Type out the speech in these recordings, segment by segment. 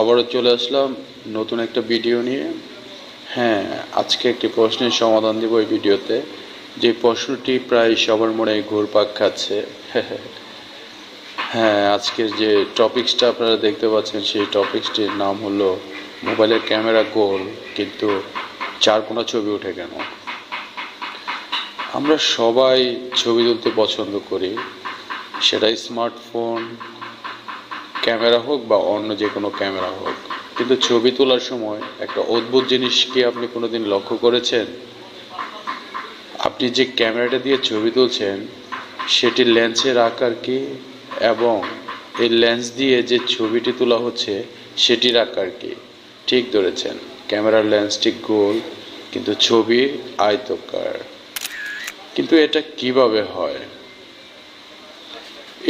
আবারও চলে আসলাম নতুন একটা ভিডিও নিয়ে। হ্যাঁ আজকে একটি প্রশ্নের সমাধান দেব এই ভিডিওতে। যে প্রশ্নটি প্রায় সবার মনে ঘুরপাক খাচ্ছে। হ্যাঁ আজকের যে টপিক্সটা আপনারা দেখতে পাচ্ছেন, সেই টপিক্সটির নাম হলো মোবাইলের ক্যামেরা গোল, কিন্তু চার কোনা ছবি ওঠে কেন? আমরা সবাই ছবি তুলতে পছন্দ করি সেটা স্মার্টফোন ক্যামেরা হোক বা অন্য যে কোনো ক্যামেরা হোক, কিন্তু ছবি তোলার সময় একটা অদ্ভুত জিনিস কি আপনি কোনোদিন লক্ষ্য করেছেন? আপনি যে ক্যামেরাটা দিয়ে ছবি তুলছেন সেটি লেন্সের আকার কি এবং এই লেন্স দিয়ে যে ছবিটি তোলা হচ্ছে, সেটির আকার কি? ঠিক ধরেছেন, ক্যামেরার লেন্সটি গোল, কিন্তু ছবি আয়তকার। কিন্তু এটা কীভাবে হয়?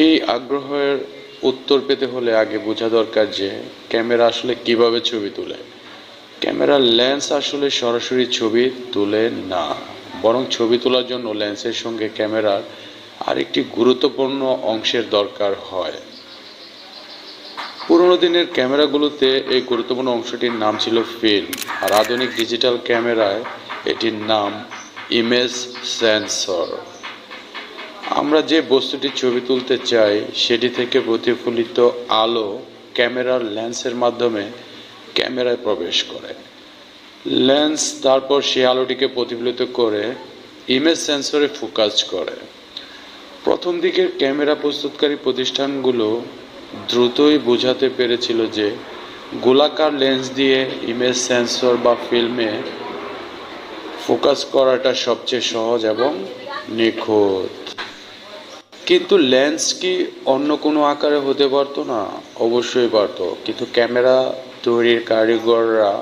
এই আগ্রহের উত্তর পেতে হলে আগে বোঝা দরকার যে ক্যামেরা আসলে কীভাবে ছবি তোলে। ক্যামেরার লেন্স আসলে সরাসরি ছবি তুলে না। বরং ছবি তোলার জন্য লেন্সের সঙ্গে ক্যামেরার আরেকটি গুরুত্বপূর্ণ অংশের দরকার হয়। পুরোনো দিনের ক্যামেরাগুলোতে এই গুরুত্বপূর্ণ অংশটির নাম ছিল ফিল্ম। আর আধুনিক ডিজিটাল ক্যামেরায় এটির নাম ইমেজ সেন্সর। আমরা যে বস্তুটি ছবি তুলতে চাই, সেটি থেকে প্রতিফলিত আলো ক্যামেরার লেন্সের মাধ্যমে ক্যামেরায় প্রবেশ করে। লেন্স, তারপর সেই আলোটিকে প্রতিফলিত করে ইমেজ সেন্সরে ফোকাস করে। প্রথম দিকের ক্যামেরা প্রস্তুতকারী প্রতিষ্ঠানগুলো দ্রুতই বোঝাতে পেরেছিল যে গোলাকার লেন্স দিয়ে ইমেজ সেন্সর বা ফিল্মে ফোকাস করাটা সবচেয়ে সহজ এবং নিখুঁত। কিন্তু লেন্স কি অন্য কোনো আকারে হতে পারতো না? অবশ্যই পারতো। কিন্তু ক্যামেরা তৈরির কারিগররা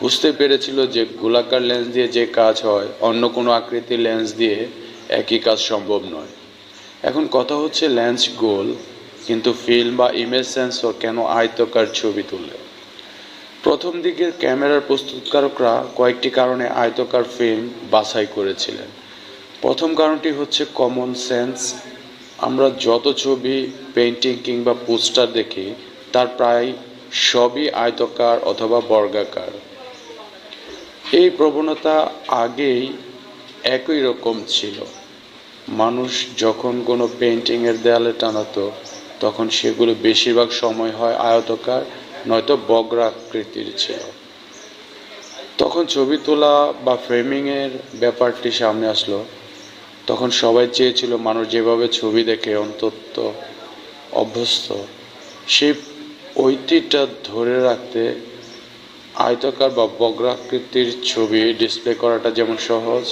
বুঝতে পেরেছিল যে গোলাকার লেন্স দিয়ে যে কাজ হয়, অন্য কোনো আকৃতির লেন্স দিয়ে একই কাজ সম্ভব নয়। এখন কথা হচ্ছে লেন্স গোল, কিন্তু ফিল্ম বা ইমেজ সেন্সর কেন আয়তকার ছবি তোলে প্রথম দিকের ক্যামেরার প্রস্তুতকারকরা কয়েকটি কারণে আয়তকার ফিল্ম বাছাই করেছিলেন। প্রথম কারণটি হচ্ছে কমন সেন্স আমরা যত ছবি পেন্টিং কিংবা পোস্টার দেখি, তার প্রায় সবই আয়তকার অথবা বর্গাকার। এই প্রবণতা আগেই একই রকম ছিল। মানুষ যখন কোনো পেন্টিংয়ের দেয়ালে টানাতো, তখন সেগুলো বেশিরভাগ সময় হয় আয়তকার, নয়তো বগ্রাকৃতির ছিল। তখন ছবি তোলা বা ফ্রেমিংয়ের ব্যাপারটি সামনে আসলো। তখন সবাই চেয়েছিল, মানুষ যেভাবে ছবি দেখে অন্তত অভ্যস্ত। সেই ঐতিহ্যটা ধরে রাখতে আয়তকার বা বগ্রাকৃতির ছবি ডিসপ্লে করাটা যেমন সহজ,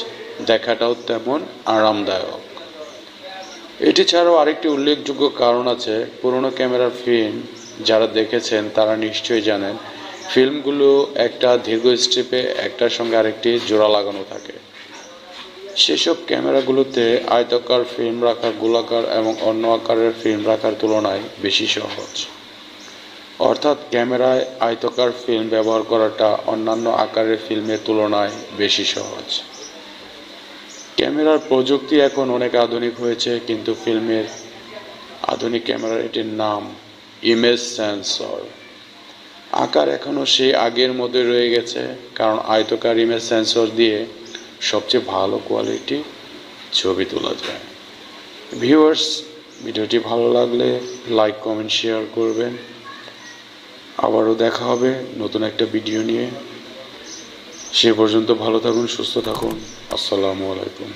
দেখাটাও তেমন আরামদায়ক। এটি ছাড়াও আরেকটি উল্লেখযোগ্য কারণ আছে, পুরনো ক্যামেরার ফিল্ম যারা দেখেছেন তারা নিশ্চয়ই জানেন ফিল্মগুলো একটা দীর্ঘ স্ট্রিপে একটার সঙ্গে আরেকটি জোড়া লাগানো থাকে। সেসব ক্যামেরাগুলোতে আয়তাকার ফিল্ম রাখা গোলাকার এবং অন্য আকারের ফিল্ম রাখার তুলনায় বেশি সহজ। অর্থাৎ ক্যামেরায় আয়তকার ফিল্ম ব্যবহার করাটা অন্যান্য আকারের ফিল্মের তুলনায় বেশি সহজ। ক্যামেরার প্রযুক্তি এখন অনেক আধুনিক হয়েছে, কিন্তু ফিল্মের আধুনিক ক্যামেরার এটির নাম ইমেজ সেন্সর। আকার এখনও সেই আগের মধ্যে রয়ে গেছে, কারণ আয়তকার ইমেজ সেন্সর দিয়ে সবচেয়ে ভালো কোয়ালিটি ছবি তোলা যায়। ভিউয়ার্স ভিডিওটি ভালো লাগলে লাইক কমেন্ট শেয়ার করবেন। আবারও দেখা হবে নতুন একটা ভিডিও নিয়ে। সে পর্যন্ত ভালো থাকুন, সুস্থ থাকুন। আসসালামু আলাইকুম।